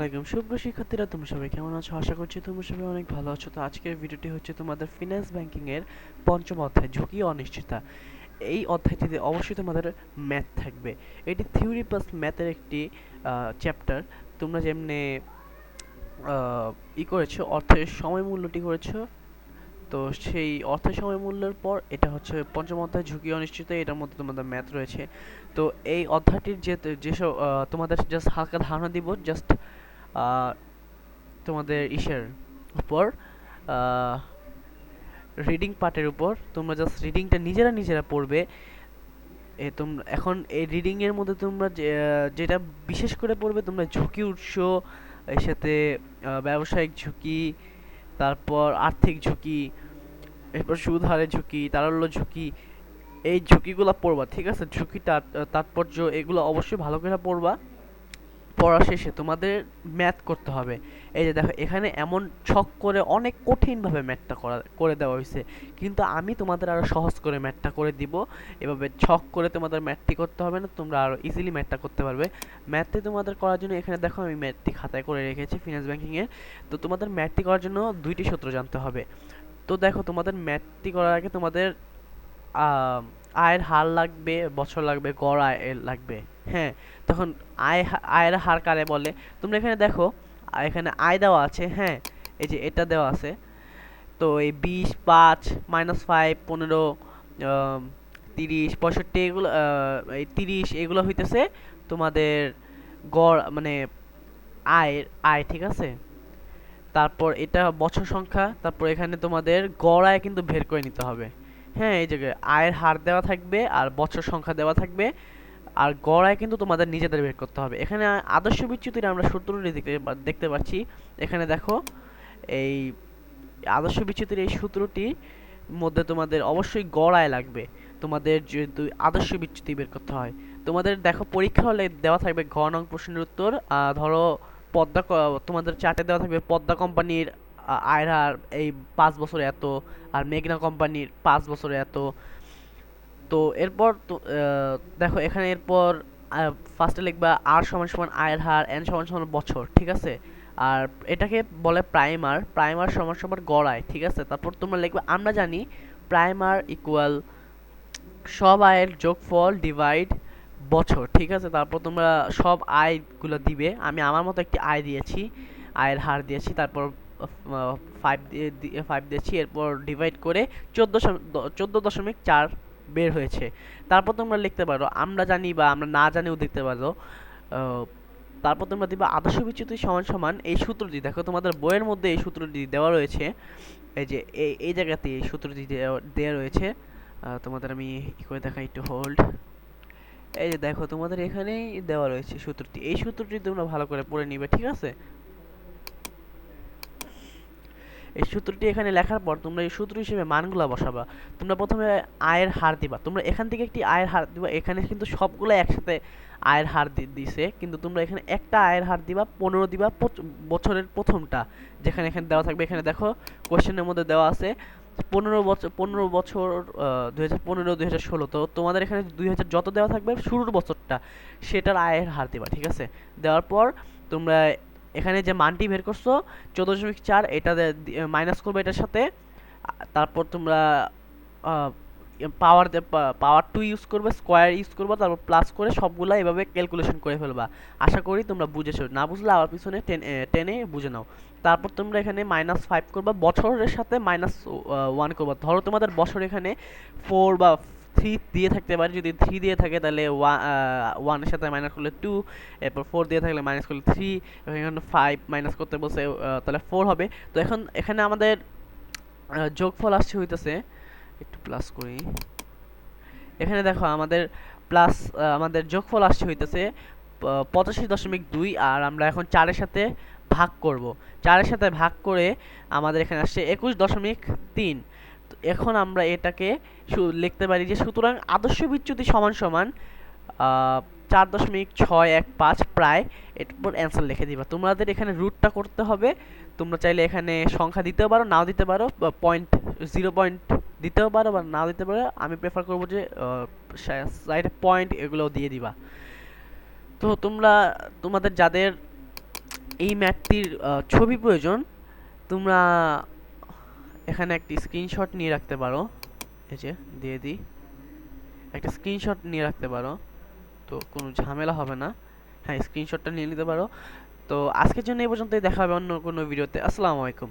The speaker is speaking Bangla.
আলাইকুম। শুভ্র শিক্ষার্থীরা, তোমরা সবাই কেমন আছো? আশা করছি তোমরা সবাই অনেক ভালো আছো। তো আজকের ভিডিওটি হচ্ছে তোমাদের ফিনান্স ব্যাংকিং এর পঞ্চম অধ্যায়, ঝুঁকি ও অনিশ্চয়তা এই অধ্যায়টিতে অবশ্যই তোমাদের ম্যাথ থাকবে। এটি থিওরি প্লাস ম্যাথের একটি চ্যাপ্টার তোমরা যেমনি ই করেছ, অর্থের সময় মূল্যটি করেছ, তো সেই অর্থের সময় মূল্যের পর এটা হচ্ছে পঞ্চম অধ্যায়, ঝুঁকি অনিশ্চিত এটার মধ্যে তোমাদের ম্যাথ রয়েছে। তো এই অধ্যায়টির যে, যেসব তোমাদের জাস্ট হালকা ধারণা দিব জাস্ট তোমাদের ইসের উপর রিডিং পার্টের উপর, তোমরা জাস্ট রিডিংটা নিজেরা নিজেরা পড়বে। এ তোমরা এখন এই রিডিংয়ের মধ্যে তোমরা যেটা বিশেষ করে পড়বে, তোমরা ঝুঁকি উৎস, এর সাথে ব্যবসায়িক ঝুঁকি, তারপর আর্থিক ঝুঁকি, এরপর সুদ হারের ঝুঁকি, তারল্য ঝুঁকি, এই ঝুঁকিগুলো পড়বা, ঠিক আছে? ঝুঁকি তাৎপর্য এগুলো অবশ্যই ভালো করে পড়বা। পড়া শেষে তোমাদের ম্যাথ করতে হবে। এই যে দেখো, এখানে এমন ছক করে অনেক কঠিনভাবে ম্যাথটা করা, করে দেওয়া হয়েছে। কিন্তু আমি তোমাদের আরও সহজ করে ম্যাথটা করে দিব। এভাবে ছক করে তোমাদের ম্যাথটি করতে হবে না, তোমরা আরও ইজিলি ম্যাথটা করতে পারবে। ম্যাথটি তোমাদের করার জন্য এখানে দেখো, আমি ম্যাথটি খাতায় করে রেখেছি ফিনান্স এর তো তোমাদের ম্যাথটি করার জন্য দুইটি সূত্র জানতে হবে। তো দেখো, তোমাদের ম্যাথটি করার আগে তোমাদের আয়ের হার লাগবে, বছর লাগবে, গড় আয় লাগবে। হ্যাঁ তখন আয় আয়ের হার কারে বলে? তোমরা এখানে দেখো এখানে আয় দেওয়া আছে হ্যাঁ এই যে এটা দেওয়া আছে। তো এই বিশ, পাঁচ মাইনাস ফাইভ পনেরো তিরিশ, পঁয়ষট্টি, এগুলো এই তিরিশ, এগুলো হইতেছে তোমাদের গড় মানে আয়ের আয়, ঠিক আছে? তারপর এটা বছর সংখ্যা, তারপর এখানে তোমাদের গড় আয় কিন্তু বের করে নিতে হবে। হ্যাঁ এই জায়গায় আয়ের হার দেওয়া থাকবে আর বছর সংখ্যা দেওয়া থাকবে। আর গড়ায় কিন্তু তোমাদের নিজেদের বের করতে হবে। এখানে আদর্শ বিচ্যুতির আমরা সূত্রটি দেখতে দেখতে পাচ্ছি। এখানে দেখো, এই আদর্শ বিচ্যুতির এই সূত্রটির মধ্যে তোমাদের অবশ্যই গড়ায় লাগবে। তোমাদের যেহেতু আদর্শ বিচ্যুতি বের করতে হয়। তোমাদের দেখো, পরীক্ষা হলে দেওয়া থাকবে ঘ নং প্রশ্নের উত্তর। ধরো, পদ্মা তোমাদের চার্টে দেওয়া থাকবে পদ্মা কোম্পানির, আ- আয়ের হার এই পাঁচ বছরে এত, আর মেঘনা কোম্পানির পাঁচ বছরে এত। তো এরপর দেখো এখানে এরপর ফার্স্টে লিখবা আর সমান সমান আয়ের হার এন সমান সমান বছর, ঠিক আছে? আর এটাকে বলে প্রাইমার প্রাইমার সমান সমান গড় আয় ঠিক আছে? তারপর তোমরা লিখবে, আমরা জানি প্রাইমার ইকুয়াল সব আয়ের যোগফল ডিভাইড বছর, ঠিক আছে? তারপর তোমরা সব আয়গুলো দিবে, আমি আমার মতো একটি আয় দিয়েছি আয়ের হার দিয়েছি, তারপর ফাইভ দিয়ে ফাইভ দিয়েছি, এরপর ডিভাইড করে চোদ্দ চোদ্দ দশমিক চার বের হয়েছে। তারপর তোমরা লিখতে পারো, আমরা জানি বা আমরা না জানিও দেখতে পারো তারপর তোমরা দিবা আদর্শ বিচ্যুতি সমান সমান এই সূত্রটি। দেখো তোমাদের বইয়ের মধ্যে এই সূত্রটি দেওয়া রয়েছে, এই যে এই এই জায়গাতে এই সূত্রটি দেওয়া রয়েছে। তোমাদের আমি ই করে দেখাই একটু হোল্ড এই যে দেখো তোমাদের এখানেই দেওয়া রয়েছে সূত্রটি। এই সূত্রটি তোমরা ভালো করে পড়ে নিবে, ঠিক আছে? এই সূত্রটি এখানে লেখার পর তোমরা এই সূত্র হিসেবে মানগুলা বসাবা। তোমরা প্রথমে আয়ের হার দিবা। তোমরা এখান থেকে একটি আয়ের হার দিবা। এখানে কিন্তু সবগুলো একসাথে আয়ের হার দিছে। কিন্তু তোমরা এখানে একটা আয়ের হার দিবা, পনেরো দিবা বছরের প্রথমটা। যেখানে এখানে দেওয়া থাকবে। এখানে দেখো, কোশ্চেনের মধ্যে দেওয়া আছে, পনেরো বছর পনেরো বছর দুই হাজার পনেরো, দুই হাজার ষোলো। তো তোমাদের এখানে দুই হাজার যত দেওয়া থাকবে, শুরুর বছরটা, সেটার আয়ের হার দিবা, ঠিক আছে? দেওয়ার পর তোমরা এখানে যে মানটি বের করছ, চোদ্দ দশমিক চার, এটা মাইনাস করবে এটার সাথে। তারপর তোমরা পাওয়ার পাওয়ার টু ইউজ করবে স্কোয়ার ইউজ করবে, তারপর প্লাস করে সবগুলা এভাবে ক্যালকুলেশন করে ফেলবা। আশা করি তোমরা বুঝেছ। না বুঝলে আবার পিছনে টেন টেনে বুঝে নাও। তারপর তোমরা এখানে মাইনাস ফাইভ করবা। বছরের সাথে মাইনাস ওয়ান করবা। ধরো তোমাদের বছর এখানে ফোর বা থ্রি দিয়ে থাকতে পারে, যদি থ্রি দিয়ে থাকে তাহলে ওয়ানের সাথে মাইনাস করলে টু এরপর ফোর দিয়ে থাকলে মাইনাস করলে থ্রি এখানে ফাইভ মাইনাস করতে বলছে তাহলে ফোর হবে। তো এখন এখানে আমাদের যোগফল আসছে হইতেছে, একটু প্লাস করি। এখানে দেখো আমাদের প্লাস আমাদের যোগফল আসছে হইতেছে পঁচাশি দশমিক দুই, আর আমরা এখন চারের সাথে ভাগ করব। চারের সাথে ভাগ করে আমাদের এখানে আসছে একুশ দশমিক তিন। এখন আমরা এটাকে লিখতে পারি যে সুতরাং আদর্শ বিচ্যুতি সমান সমান চার দশমিক ছয় এক পাঁচ প্রায়। এরপর অ্যান্সার লিখে দিবা। তোমাদের এখানে রুটটা করতে হবে। তোমরা চাইলে এখানে সংখ্যা দিতেও পারো নাও দিতে পারো পয়েন্ট জিরো পয়েন্ট দিতেও পারো বা নাও দিতে পারো। আমি প্রেফার করব যে সাইডে পয়েন্ট এগুলো দিয়ে দিবা। তো তোমরা তোমাদের যাদের এই ম্যাটটির আহ, ছবি প্রয়োজন তোমরা এখানে একটি স্ক্রিনশট নিয়ে রাখতে পারো। এই যে, দিয়ে দিই। একটা স্ক্রিনশট নিয়ে রাখতে পারো। তো কোনো ঝামেলা হবে না। হ্যাঁ স্ক্রিনশটটা নিয়ে নিতে পারো। তো আজকের জন্য এই পর্যন্তই। দেখা হবে অন্য কোনো ভিডিওতে আসসালামু আলাইকুম।